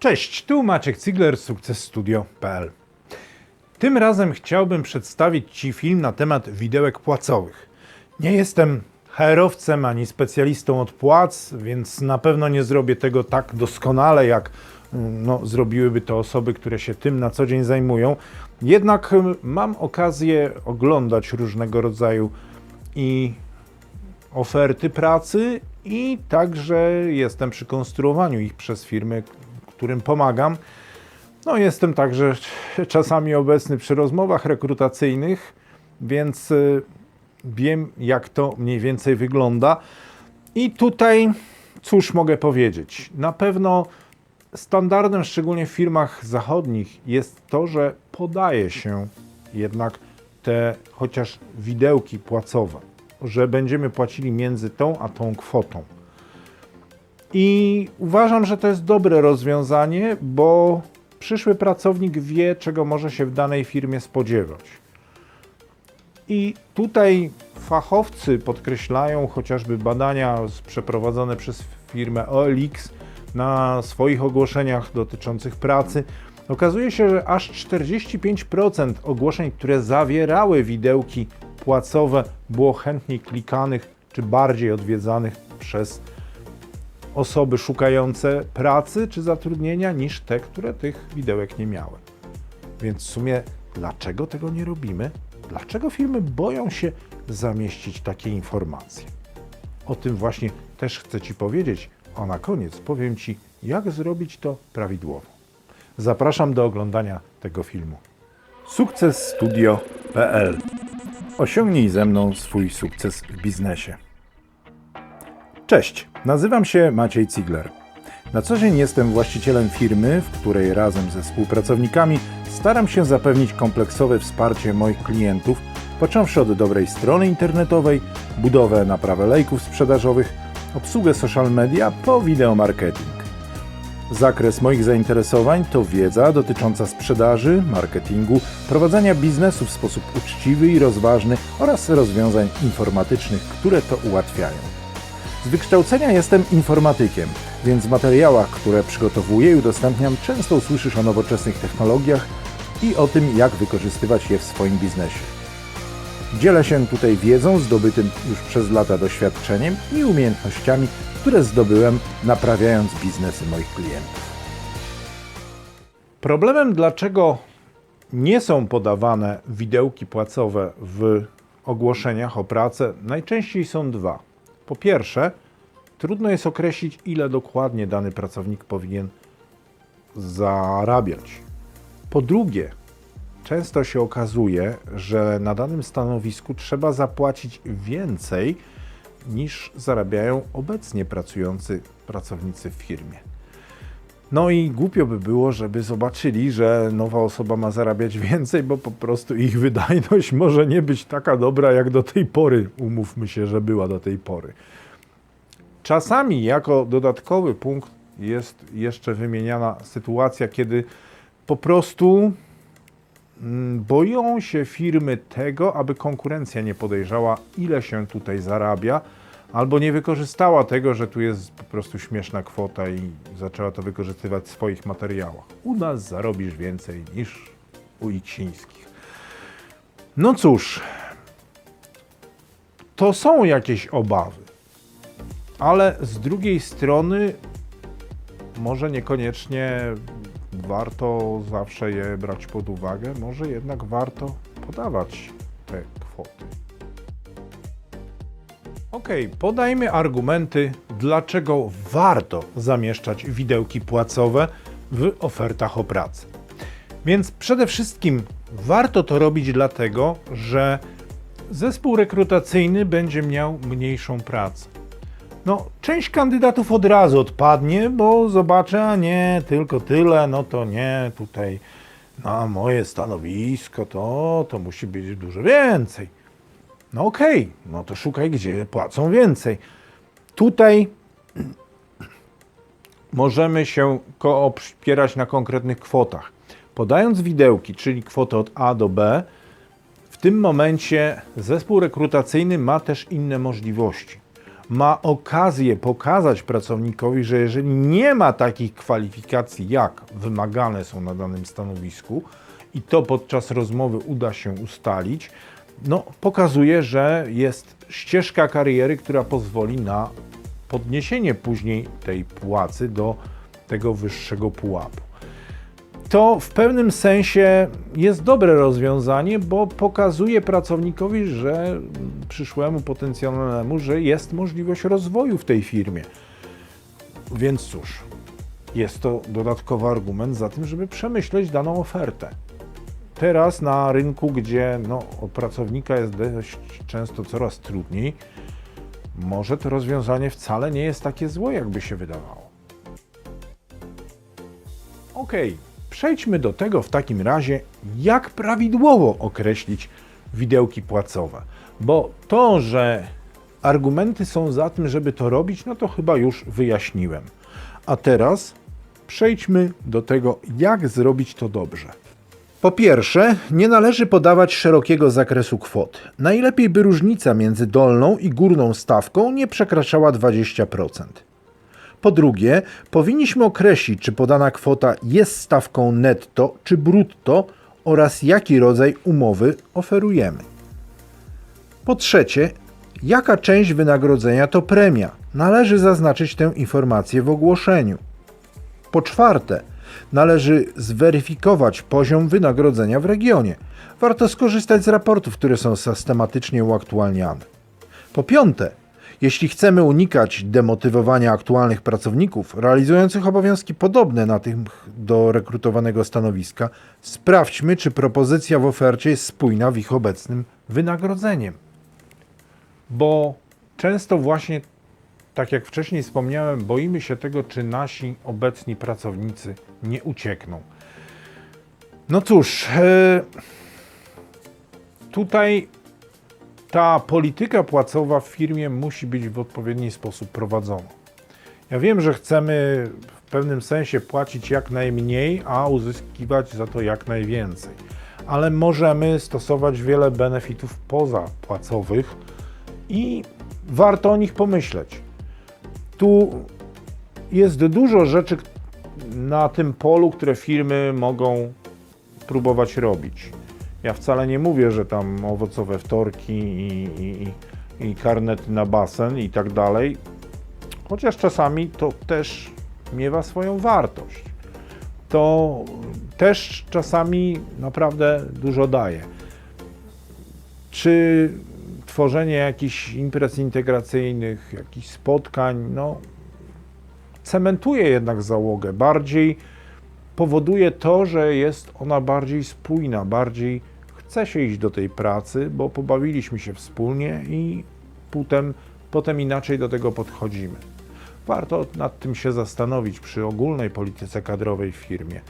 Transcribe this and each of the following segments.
Cześć, tu Maciek Cigler z sukcesstudio.pl. Tym razem chciałbym przedstawić Ci film na temat widełek płacowych. Nie jestem herowcem ani specjalistą od płac, więc na pewno nie zrobię tego tak doskonale, jak mm, no, zrobiłyby to osoby, które się tym na co dzień zajmują. Jednak mam okazję oglądać różnego rodzaju i oferty pracy i także jestem przy konstruowaniu ich przez firmy, którym pomagam. No, jestem także czasami obecny przy rozmowach rekrutacyjnych, więc y, wiem, jak to mniej więcej wygląda. I tutaj, cóż mogę powiedzieć? Na pewno standardem, szczególnie w firmach zachodnich, jest to, że podaje się jednak te chociaż widełki płacowe, że będziemy płacili między tą a tą kwotą. I uważam, że to jest dobre rozwiązanie, bo przyszły pracownik wie, czego może się w danej firmie spodziewać. I tutaj fachowcy podkreślają chociażby badania przeprowadzone przez firmę OLX na swoich ogłoszeniach dotyczących pracy. Okazuje się, że aż 45% ogłoszeń, które zawierały widełki płacowe, było chętniej klikanych czy bardziej odwiedzanych przez osoby szukające pracy czy zatrudnienia niż te, które tych widełek nie miały. Więc w sumie dlaczego tego nie robimy? Dlaczego firmy boją się zamieścić takie informacje? O tym właśnie też chcę Ci powiedzieć, a na koniec powiem Ci, jak zrobić to prawidłowo. Zapraszam do oglądania tego filmu. Sukcesstudio.pl Osiągnij ze mną swój sukces w biznesie. Cześć, nazywam się Maciej Cigler. Na co dzień jestem właścicielem firmy, w której razem ze współpracownikami staram się zapewnić kompleksowe wsparcie moich klientów, począwszy od dobrej strony internetowej, budowę naprawę lejków sprzedażowych, obsługę social media po wideomarketing. Zakres moich zainteresowań to wiedza dotycząca sprzedaży, marketingu, prowadzenia biznesu w sposób uczciwy i rozważny oraz rozwiązań informatycznych, które to ułatwiają. Z wykształcenia jestem informatykiem, więc w materiałach, które przygotowuję i udostępniam, często usłyszysz o nowoczesnych technologiach i o tym, jak wykorzystywać je w swoim biznesie. Dzielę się tutaj wiedzą zdobytym już przez lata doświadczeniem i umiejętnościami, które zdobyłem naprawiając biznesy moich klientów. Problemem, dlaczego nie są podawane widełki płacowe w ogłoszeniach o pracę, najczęściej są dwa. Po pierwsze, trudno jest określić, ile dokładnie dany pracownik powinien zarabiać. Po drugie, często się okazuje, że na danym stanowisku trzeba zapłacić więcej niż zarabiają obecnie pracujący pracownicy w firmie. No i głupio by było, żeby zobaczyli, że nowa osoba ma zarabiać więcej, bo po prostu ich wydajność może nie być taka dobra, jak do tej pory, umówmy się, że była do tej pory. Czasami jako dodatkowy punkt jest jeszcze wymieniana sytuacja, kiedy po prostu mm, boją się firmy tego, aby konkurencja nie podejrzała, ile się tutaj zarabia, albo nie wykorzystała tego, że tu jest po prostu śmieszna kwota i zaczęła to wykorzystywać w swoich materiałach. U nas zarobisz więcej niż u Iksińskich. No cóż, to są jakieś obawy, ale z drugiej strony może niekoniecznie warto zawsze je brać pod uwagę, może jednak warto podawać te kwoty. Ok, podajmy argumenty, dlaczego warto zamieszczać widełki płacowe w ofertach o pracę. Więc przede wszystkim warto to robić dlatego, że zespół rekrutacyjny będzie miał mniejszą pracę. No, część kandydatów od razu odpadnie, bo zobaczę, a nie, tylko tyle, no to nie, tutaj na moje stanowisko to, to musi być dużo więcej. No okej, no to szukaj, gdzie płacą więcej. Tutaj możemy się opierać na konkretnych kwotach. Podając widełki, czyli kwotę od A do B, w tym momencie zespół rekrutacyjny ma też inne możliwości. ma okazję pokazać pracownikowi, że jeżeli nie ma takich kwalifikacji, jak wymagane są na danym stanowisku, i to podczas rozmowy uda się ustalić, no, pokazuje, że jest ścieżka kariery, która pozwoli na podniesienie później tej płacy do tego wyższego pułapu. To w pewnym sensie jest dobre rozwiązanie, bo pokazuje pracownikowi, że przyszłemu potencjalnemu, że jest możliwość rozwoju w tej firmie. Więc cóż, jest to dodatkowy argument za tym, żeby przemyśleć daną ofertę. Teraz na rynku, gdzie no, pracownika jest dość często coraz trudniej, może to rozwiązanie wcale nie jest takie złe, jakby się wydawało. Ok, przejdźmy do tego w takim razie, jak prawidłowo określić widełki płacowe. Bo to, że argumenty są za tym, żeby to robić, no to chyba już wyjaśniłem. A teraz przejdźmy do tego, jak zrobić to dobrze. Po pierwsze, nie należy podawać szerokiego zakresu kwot. Najlepiej by różnica między dolną i górną stawką nie przekraczała 20%. Po drugie, powinniśmy określić, czy podana kwota jest stawką netto czy brutto oraz jaki rodzaj umowy oferujemy. Po trzecie, jaka część wynagrodzenia to premia? Należy zaznaczyć tę informację w ogłoszeniu. Po czwarte, należy zweryfikować poziom wynagrodzenia w regionie. Warto skorzystać z raportów, które są systematycznie uaktualniane. Po piąte, jeśli chcemy unikać demotywowania aktualnych pracowników realizujących obowiązki podobne na tych do rekrutowanego stanowiska, sprawdźmy, czy propozycja w ofercie jest spójna w ich obecnym wynagrodzeniem. Bo często właśnie, tak jak wcześniej wspomniałem, boimy się tego, czy nasi obecni pracownicy nie uciekną. No cóż, e, tutaj ta polityka płacowa w firmie musi być w odpowiedni sposób prowadzona. Ja wiem, że chcemy w pewnym sensie płacić jak najmniej, a uzyskiwać za to jak najwięcej, ale możemy stosować wiele benefitów pozapłacowych i warto o nich pomyśleć. Tu jest dużo rzeczy na tym polu, które firmy mogą próbować robić. Ja wcale nie mówię, że tam owocowe wtorki i, i, i, karnety na basen i tak dalej, chociaż czasami to też miewa swoją wartość. To też czasami naprawdę dużo daje. Czy tworzenie jakichś imprez integracyjnych, jakichś spotkań, no, cementuje jednak załogę, bardziej powoduje to, że jest ona bardziej spójna, bardziej chce się iść do tej pracy, bo pobawiliśmy się wspólnie i potem, potem inaczej do tego podchodzimy. Warto nad tym się zastanowić przy ogólnej polityce kadrowej w firmie.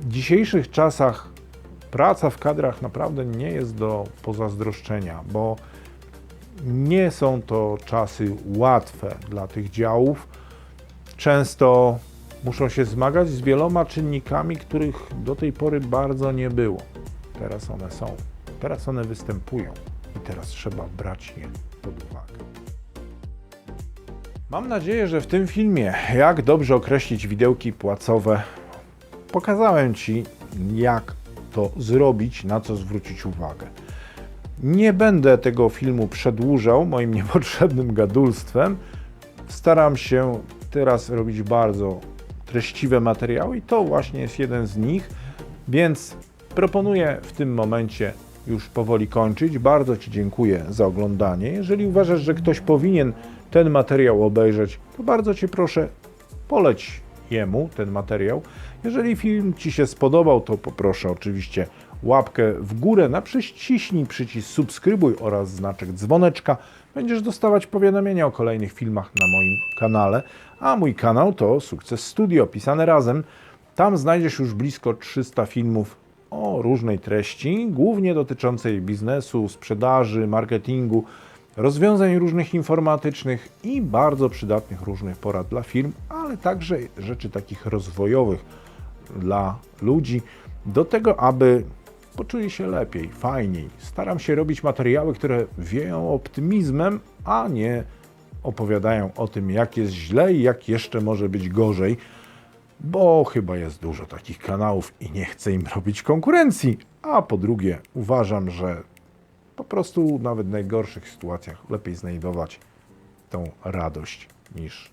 W dzisiejszych czasach praca w kadrach naprawdę nie jest do pozazdroszczenia, bo nie są to czasy łatwe dla tych działów. Często muszą się zmagać z wieloma czynnikami, których do tej pory bardzo nie było. Teraz one są, teraz one występują i teraz trzeba brać je pod uwagę. Mam nadzieję, że w tym filmie, jak dobrze określić widełki płacowe, pokazałem Ci, jak to zrobić, na co zwrócić uwagę. Nie będę tego filmu przedłużał moim niepotrzebnym gadulstwem. Staram się teraz robić bardzo treściwe materiały i to właśnie jest jeden z nich, więc proponuję w tym momencie już powoli kończyć. Bardzo Ci dziękuję za oglądanie. Jeżeli uważasz, że ktoś powinien ten materiał obejrzeć, to bardzo Cię proszę, poleć jemu ten materiał. Jeżeli film Ci się spodobał, to poproszę oczywiście łapkę w górę, na przyciśnij przycisk subskrybuj oraz znaczek dzwoneczka. Będziesz dostawać powiadomienia o kolejnych filmach na moim kanale, a mój kanał to Sukces Studio, pisane razem. Tam znajdziesz już blisko 300 filmów o różnej treści, głównie dotyczącej biznesu, sprzedaży, marketingu, rozwiązań różnych informatycznych i bardzo przydatnych różnych porad dla firm, ale także rzeczy takich rozwojowych dla ludzi, do tego, aby poczuli się lepiej, fajniej. Staram się robić materiały, które wieją optymizmem, a nie opowiadają o tym, jak jest źle i jak jeszcze może być gorzej, bo chyba jest dużo takich kanałów i nie chcę im robić konkurencji. A po drugie, uważam, że po prostu nawet w najgorszych sytuacjach lepiej znajdować tą radość niż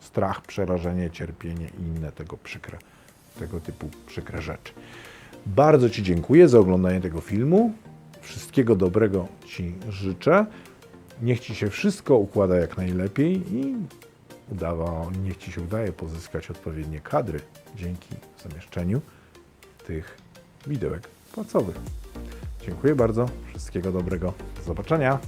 strach, przerażenie, cierpienie i inne tego przykre, tego typu przykre rzeczy. Bardzo Ci dziękuję za oglądanie tego filmu. Wszystkiego dobrego Ci życzę. Niech Ci się wszystko układa jak najlepiej i udawa, niech Ci się udaje pozyskać odpowiednie kadry dzięki zamieszczeniu tych widełek płacowych. Dziękuję bardzo. Wszystkiego dobrego. Do zobaczenia.